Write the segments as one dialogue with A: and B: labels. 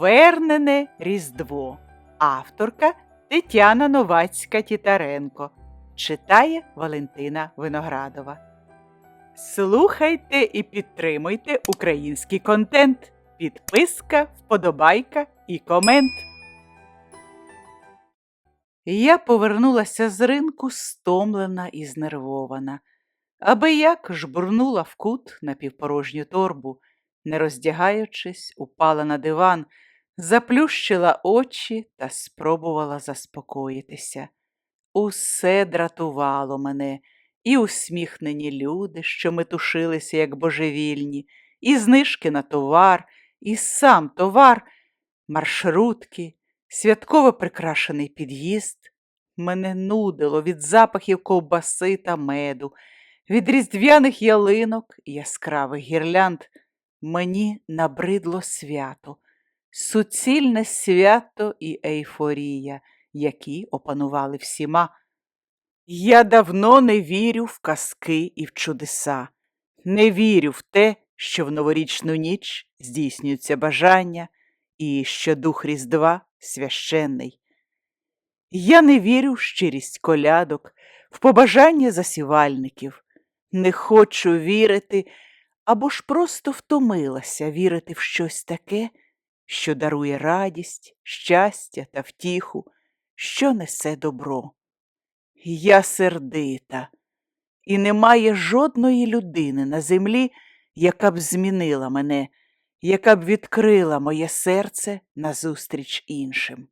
A: Повернене Різдво. Авторка Тетяна Новацька Тітаренко. Читає Валентина Виноградова. Слухайте і підтримуйте український контент. Підписка, вподобайка і комент. Я повернулася з ринку стомлена і знервована, аби як жбурнула в кут напівпорожню торбу, не роздягаючись, упала на диван, заплющила очі та спробувала заспокоїтися. Усе дратувало мене, і усміхнені люди, що метушилися, як божевільні, і знижки на товар, і сам товар, маршрутки, святково прикрашений під'їзд. Мене нудило від запахів ковбаси та меду, від різдвяних ялинок і яскравих гірлянд. Мені набридло свято, суцільне свято і ейфорія, які опанували всіма. Я давно не вірю в казки і в чудеса, не вірю в те, що в новорічну ніч здійснюються бажання і що дух Різдва священний. Я не вірю в щирість колядок, в побажання засівальників, не хочу вірити або ж просто втомилася вірити в щось таке, що дарує радість, щастя та втіху, що несе добро. Я сердита, і немає жодної людини на землі, яка б змінила мене, яка б відкрила моє серце назустріч іншим.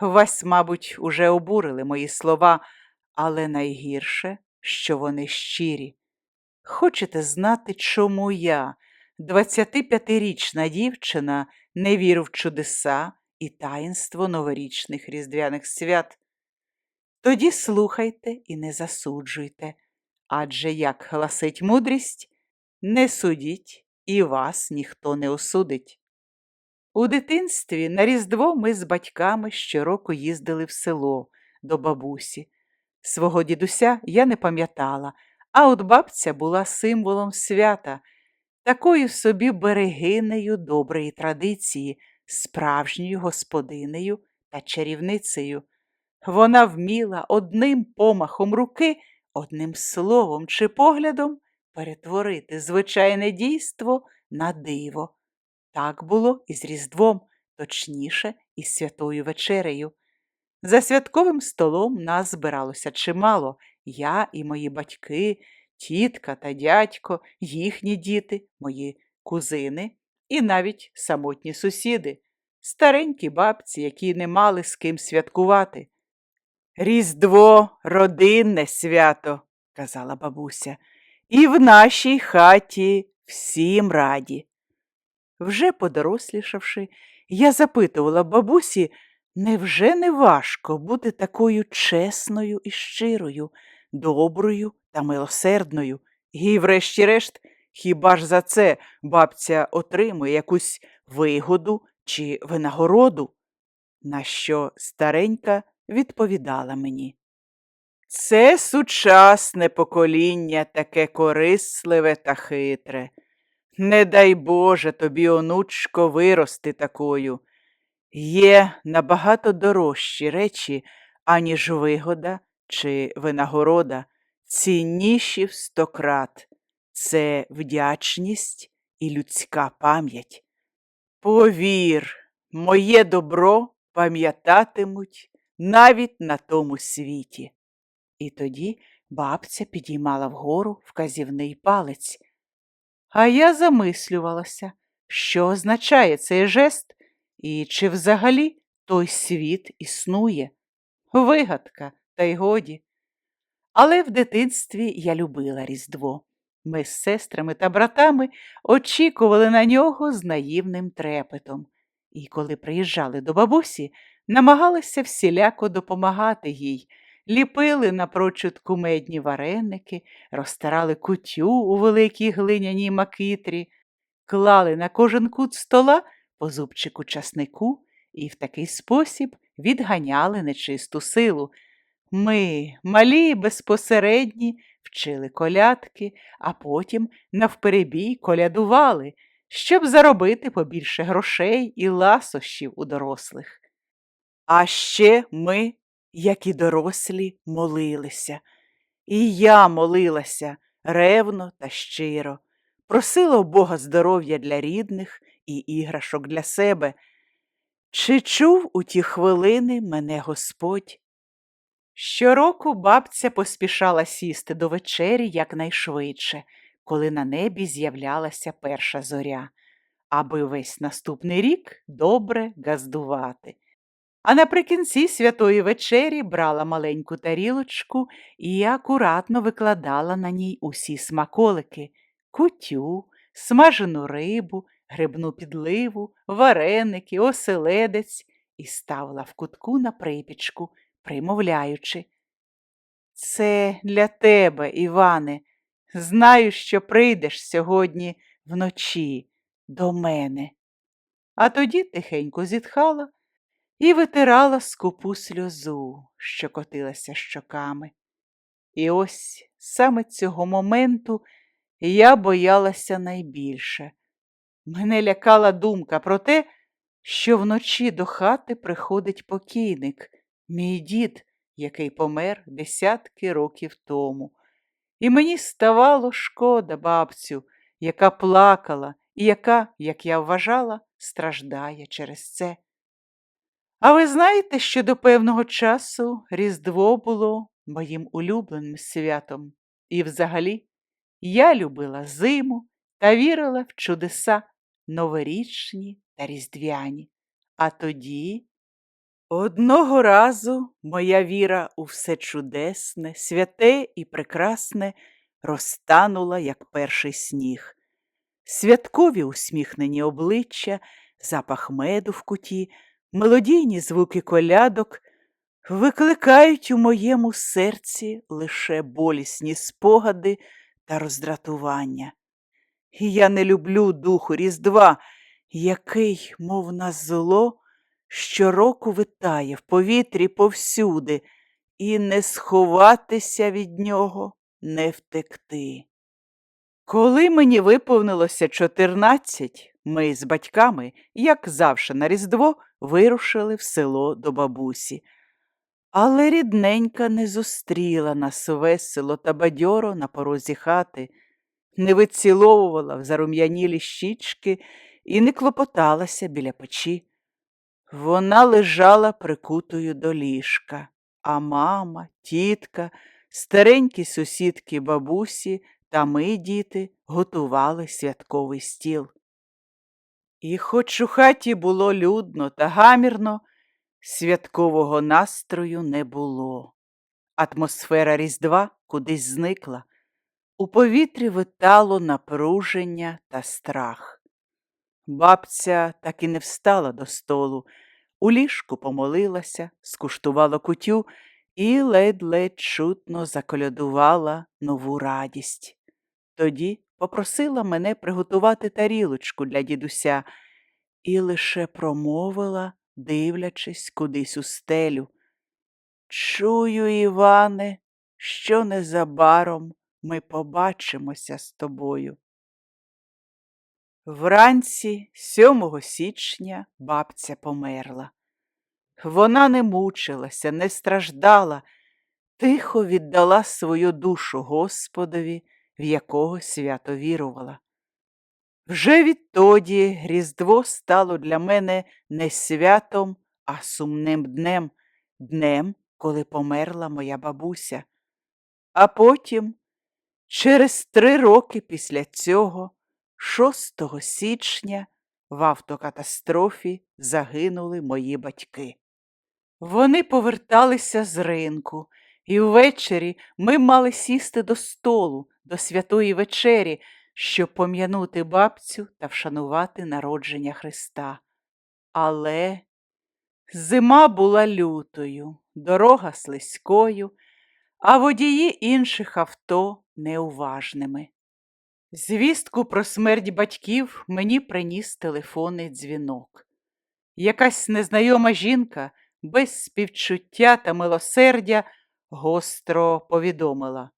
A: Вас, мабуть, уже обурили мої слова, але найгірше, що вони щирі. Хочете знати, чому я, 25-річна дівчина, не вірю в чудеса і таїнство новорічних різдвяних свят? Тоді слухайте і не засуджуйте, адже, як гласить мудрість, не судіть і вас ніхто не осудить. У дитинстві на Різдво ми з батьками щороку їздили в село до бабусі. Свого дідуся я не пам'ятала, а от бабця була символом свята, такою собі берегинею доброї традиції, справжньою господинею та чарівницею. Вона вміла одним помахом руки, одним словом чи поглядом перетворити звичайне дійство на диво. Так було і з Різдвом, точніше, і з святою вечерею. За святковим столом нас збиралося чимало я і мої батьки, тітка та дядько, їхні діти, мої кузини і навіть самотні сусіди, старенькі бабці, які не мали з ким святкувати. Різдво родинне свято, казала бабуся, і в нашій хаті всім раді. Вже подорослішавши, я запитувала бабусі, невже не важко бути такою чесною і щирою, доброю та милосердною? І, врешті-решт, хіба ж за це бабця отримує якусь вигоду чи винагороду? На що старенька відповідала мені. Це сучасне покоління таке корисливе та хитре. Не дай Боже тобі, онучко, вирости такою. Є набагато дорожчі речі, аніж вигода чи винагорода, цінніші в сто крат. Це вдячність і людська пам'ять. Повір, моє добро пам'ятатимуть навіть на тому світі. І тоді бабця підіймала вгору вказівний палець. А я замислювалася, що означає цей жест і чи взагалі той світ існує. Вигадка, та й годі. Але в дитинстві я любила Різдво. Ми з сестрами та братами очікували на нього з наївним трепетом, і коли приїжджали до бабусі, намагалися всіляко допомагати їй, ліпили напрочуд кумедні вареники, розтирали кутю у великій глиняній макитрі, клали на кожен кут стола по зубчику часнику і в такий спосіб відганяли нечисту силу. Ми, малі безпосередні, вчили колядки, а потім навперебій колядували, щоб заробити побільше грошей і ласощів у дорослих. А ще ми, як і дорослі, молилися. І я молилася ревно та щиро, просила у Бога здоров'я для рідних і іграшок для себе. Чи чув у ті хвилини мене Господь? Щороку бабця поспішала сісти до вечері якнайшвидше, коли на небі з'являлася перша зоря, аби весь наступний рік добре газдувати. А наприкінці святої вечері брала маленьку тарілочку і акуратно викладала на ній усі смаколики кутю, смажену рибу, грибну підливу, вареники, оселедець і ставила в кутку на припічку, примовляючи. Це для тебе, Іване. Знаю, що прийдеш сьогодні вночі до мене. А тоді тихенько зітхала і витирала скупу сльозу, що котилася щоками. І ось саме цього моменту я боялася найбільше. Мене лякала думка про те, що вночі до хати приходить покійник, мій дід, який помер десятки років тому. І мені ставало шкода бабцю, яка плакала і яка, як я вважала, страждає через це. А ви знаєте, що до певного часу Різдво було моїм улюбленим святом, і взагалі я любила зиму та вірила в чудеса новорічні та різдвяні. А тоді одного разу моя віра у все чудесне, святе і прекрасне розтанула, як перший сніг. Святкові усміхнені обличчя, запах меду в куті, мелодійні звуки колядок викликають у моєму серці лише болісні спогади та роздратування. І я не люблю духу Різдва, який, мов на зло, щороку витає в повітрі повсюди, і не сховатися від нього, не втекти. Коли мені виповнилося чотирнадцять, ми з батьками, як завше на Різдво, вирушили в село до бабусі. Але рідненька не зустріла нас весело та бадьоро на порозі хати, не виціловувала в зарум'янілі щічки і не клопоталася біля печі. Вона лежала прикутою до ліжка, а мама, тітка, старенькі сусідки бабусі та ми, діти, готували святковий стіл. І хоч у хаті було людно та гамірно, святкового настрою не було. Атмосфера Різдва кудись зникла. У повітрі витало напруження та страх. Бабця так і не встала до столу, у ліжку помолилася, скуштувала кутю і ледь-ледь чутно заколядувала нову радість. Тоді попросила мене приготувати тарілочку для дідуся і лише промовила, дивлячись кудись у стелю. Чую, Іване, що незабаром ми побачимося з тобою. Вранці 7 січня бабця померла. Вона не мучилася, не страждала, тихо віддала свою душу Господові, в якого свято вірувала. Вже відтоді Різдво стало для мене не святом, а сумним днем, днем, коли померла моя бабуся. А потім, через три роки після цього, 6 січня, в автокатастрофі загинули мої батьки. Вони поверталися з ринку, і ввечері ми мали сісти до столу, до святої вечері, щоб пом'янути бабцю та вшанувати народження Христа. Але зима була лютою, дорога слизькою, а водії інших авто неуважними. Звістку про смерть батьків мені приніс телефонний дзвінок. Якась незнайома жінка без співчуття та милосердя гостро повідомила.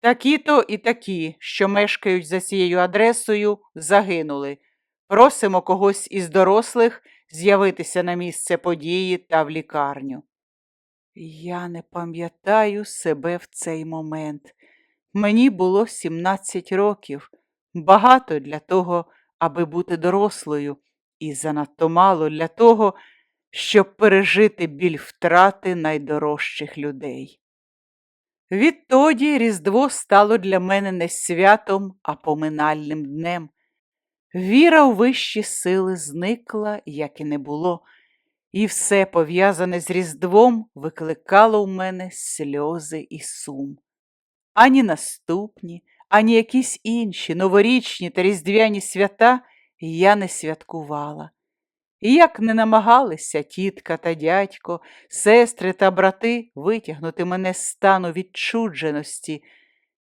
A: Такі-то і такі, що мешкають за цією адресою, загинули. Просимо когось із дорослих з'явитися на місце події та в лікарню. Я не пам'ятаю себе в цей момент. Мені було 17 років, багато для того, аби бути дорослою, і занадто мало для того, щоб пережити біль втрати найдорожчих людей. Відтоді Різдво стало для мене не святом, а поминальним днем. Віра у вищі сили зникла, як і не було, і все пов'язане з Різдвом викликало у мене сльози і сум. Ані наступні, ані якісь інші новорічні та різдвяні свята я не святкувала. І як не намагалися тітка та дядько, сестри та брати витягнути мене з стану відчудженості,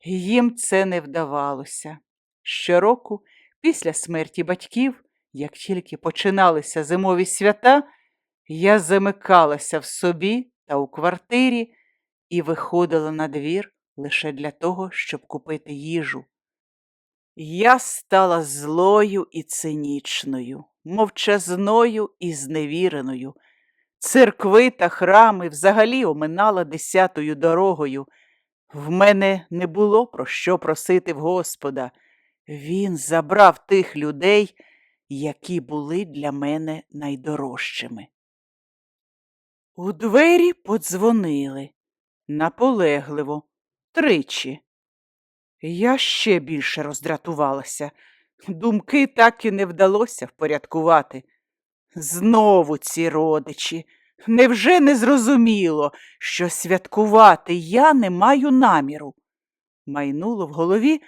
A: їм це не вдавалося. Щороку, після смерті батьків, як тільки починалися зимові свята, я замикалася в собі та у квартирі і виходила на двір лише для того, щоб купити їжу. Я стала злою і цинічною, мовчазною і зневіреною. Церкви та храми взагалі оминала десятою дорогою. В мене не було про що просити в Господа. Він забрав тих людей, які були для мене найдорожчими. У двері подзвонили наполегливо, тричі. Я ще більше роздратувалася. Думки так і не вдалося впорядкувати. Знову ці родичі. Невже не зрозуміло, що святкувати я не маю наміру? Майнуло в голові,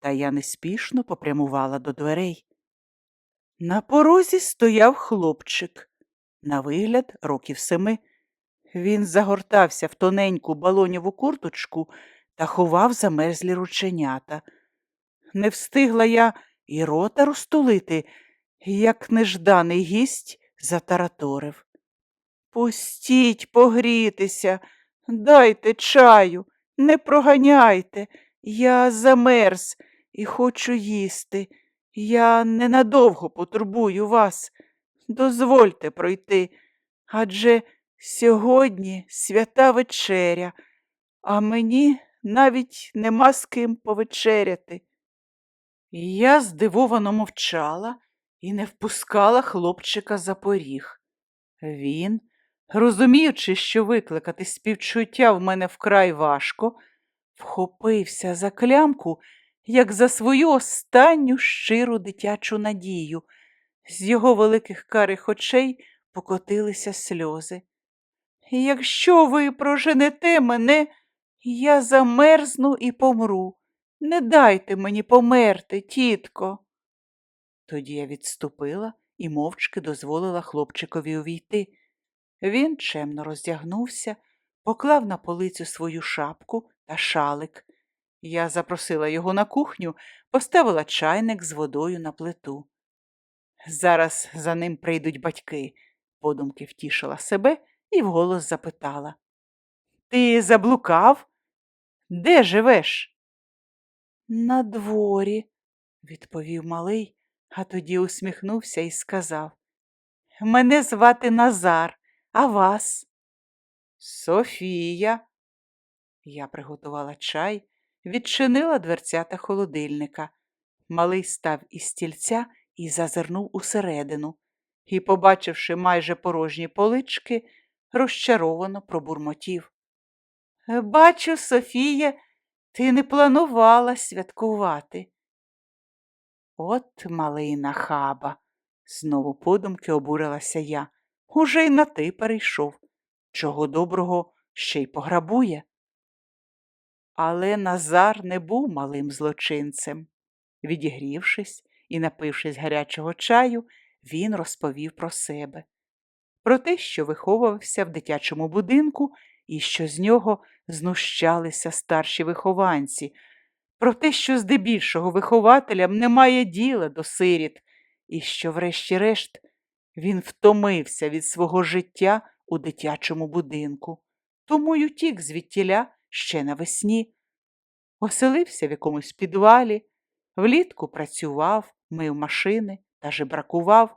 A: та я неспішно попрямувала до дверей. На порозі стояв хлопчик, на вигляд років семи. Він загортався в тоненьку балоніву курточку та ховав замерзлі рученята. Не встигла я і рота розтулити, як нежданий гість затараторив. Пустіть погрітися, дайте чаю, не проганяйте. Я замерз і хочу їсти. Я ненадовго потурбую вас. Дозвольте пройти, адже сьогодні свята вечеря, а мені навіть нема з ким повечеряти. Я здивовано мовчала і не впускала хлопчика за поріг. Він, розуміючи, що викликати співчуття в мене вкрай важко, вхопився за клямку, як за свою останню щиру дитячу надію. З його великих карих очей покотилися сльози. Якщо ви проженете мене, я замерзну і помру. Не дайте мені померти, тітко. Тоді я відступила і мовчки дозволила хлопчикові увійти. Він чемно роздягнувся, поклав на полицю свою шапку та шалик. Я запросила його на кухню, поставила чайник з водою на плиту. Зараз за ним прийдуть батьки, подумки втішила себе і вголос запитала. Ти заблукав? Де живеш? На дворі, відповів малий, а тоді усміхнувся і сказав. Мене звати Назар, а вас? Софія. Я приготувала чай, відчинила дверцята холодильника. Малий став із стільця і зазирнув усередину і, побачивши майже порожні полички, розчаровано пробурмотів. Бачу, Софія, ти не планувала святкувати. От малий нахаба, знову подумки обурилася я. Уже й на ти перейшов. Чого доброго ще й пограбує. Але Назар не був малим злочинцем. Відігрівшись і напившись гарячого чаю, він розповів про себе, про те, що виховувався в дитячому будинку і що з нього знущалися старші вихованці, про те, що здебільшого вихователям немає діла до сиріт, і що, врешті-решт, він втомився від свого життя у дитячому будинку, тому й утік звідтіля ще навесні. Оселився в якомусь підвалі, влітку працював, мив машини, та жебракував,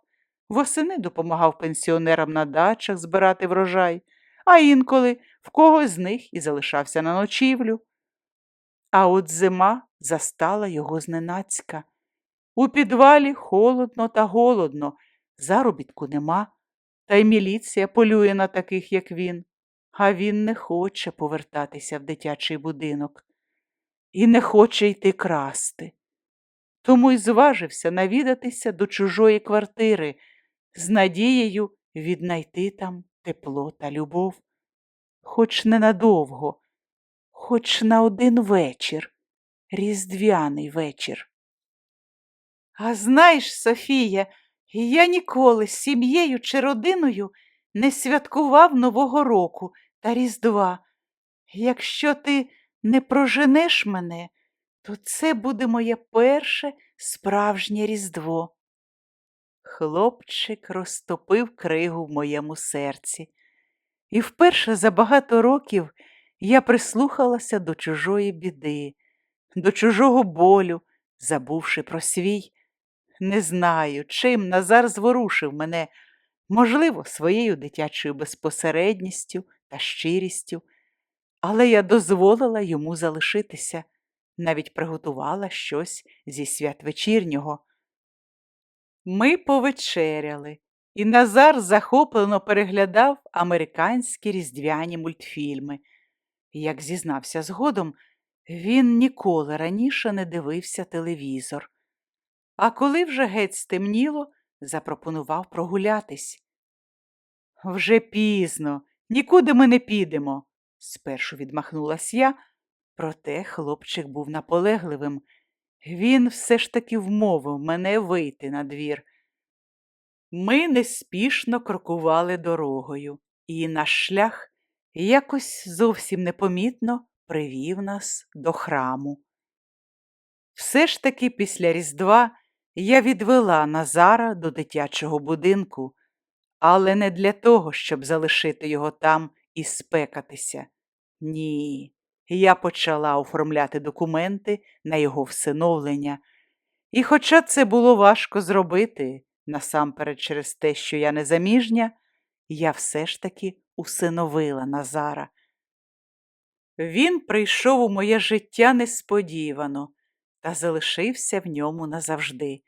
A: восени допомагав пенсіонерам на дачах збирати врожай, а інколи в когось з них і залишався на ночівлю. А от зима застала його зненацька. У підвалі холодно та голодно, заробітку нема, та й міліція полює на таких, як він. А він не хоче повертатися в дитячий будинок і не хоче йти красти. Тому й зважився навідатися до чужої квартири з надією віднайти там тепло та любов, хоч ненадовго, хоч на один вечір, різдвяний вечір. А знаєш, Софія, я ніколи з сім'єю чи родиною не святкував Нового року та Різдва. Якщо ти не проженеш мене, то це буде моє перше справжнє Різдво. Хлопчик розтопив кригу в моєму серці, і вперше за багато років я прислухалася до чужої біди, до чужого болю, забувши про свій. Не знаю, чим Назар зворушив мене, можливо, своєю дитячою безпосередністю та щирістю, але я дозволила йому залишитися, навіть приготувала щось зі святвечірнього. Ми повечеряли, і Назар захоплено переглядав американські різдвяні мультфільми. Як зізнався згодом, він ніколи раніше не дивився телевізор. А коли вже геть стемніло, запропонував прогулятись. Вже пізно, нікуди ми не підемо, спершу відмахнулась я, проте хлопчик був наполегливим. Він все ж таки вмовив мене вийти на двір. Ми неспішно крокували дорогою, і наш шлях якось зовсім непомітно привів нас до храму. Все ж таки після Різдва я відвела Назара до дитячого будинку, але не для того, щоб залишити його там і спекатися. Ні, я почала оформляти документи на його всиновлення. І хоча це було важко зробити, насамперед через те, що я незаміжня, я все ж таки усиновила Назара. Він прийшов у моє життя несподівано та залишився в ньому назавжди.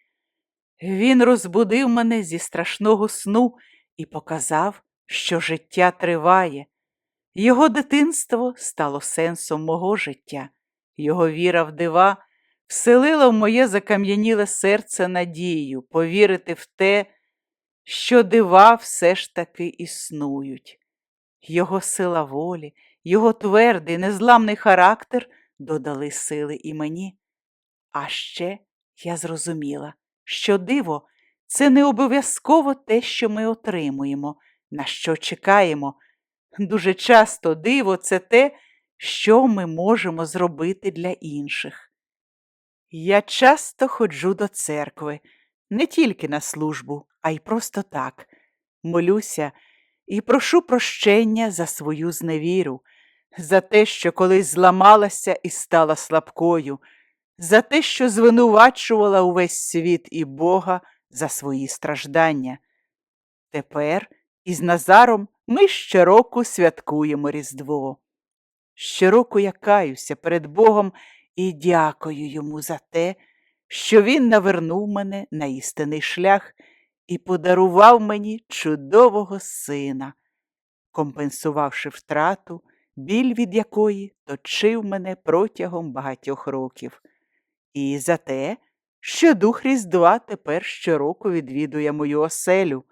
A: Він розбудив мене зі страшного сну і показав, що життя триває. Його дитинство стало сенсом мого життя, його віра в дива вселила в моє закам'яніле серце надію повірити в те, що дива все ж таки існують. Його сила волі, його твердий, незламний характер додали сили і мені. А ще я зрозуміла, що диво це не обов'язково те, що ми отримуємо, на що чекаємо. Дуже часто диво це те, що ми можемо зробити для інших. Я часто ходжу до церкви, не тільки на службу, а й просто так. Молюся і прошу прощення за свою зневіру, за те, що колись зламалася і стала слабкою, за те, що звинувачувала увесь світ і Бога за свої страждання. Тепер із Назаром ми щороку святкуємо Різдво. Щороку я каюся перед Богом і дякую йому за те, що він навернув мене на істинний шлях і подарував мені чудового сина, компенсувавши втрату, біль від якої точив мене протягом багатьох років, і за те, що дух Різдва тепер щороку відвідує мою оселю.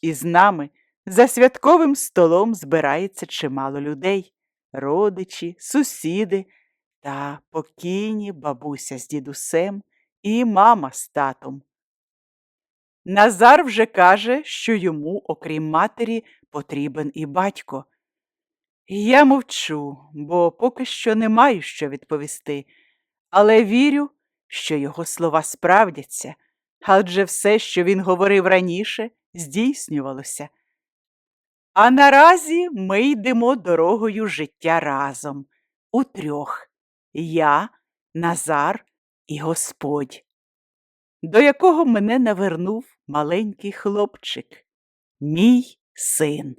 A: І з нами за святковим столом збирається чимало людей, родичі, сусіди та покійні бабуся з дідусем і мама з татом. Назар вже каже, що йому, окрім матері, потрібен і батько. Я мовчу, бо поки що не маю що відповісти, але вірю, що його слова справдяться, адже все, що він говорив раніше, здійснювалося. А наразі ми йдемо дорогою життя разом, утрьох я, Назар і Господь. до якого мене навернув маленький хлопчик, мій син.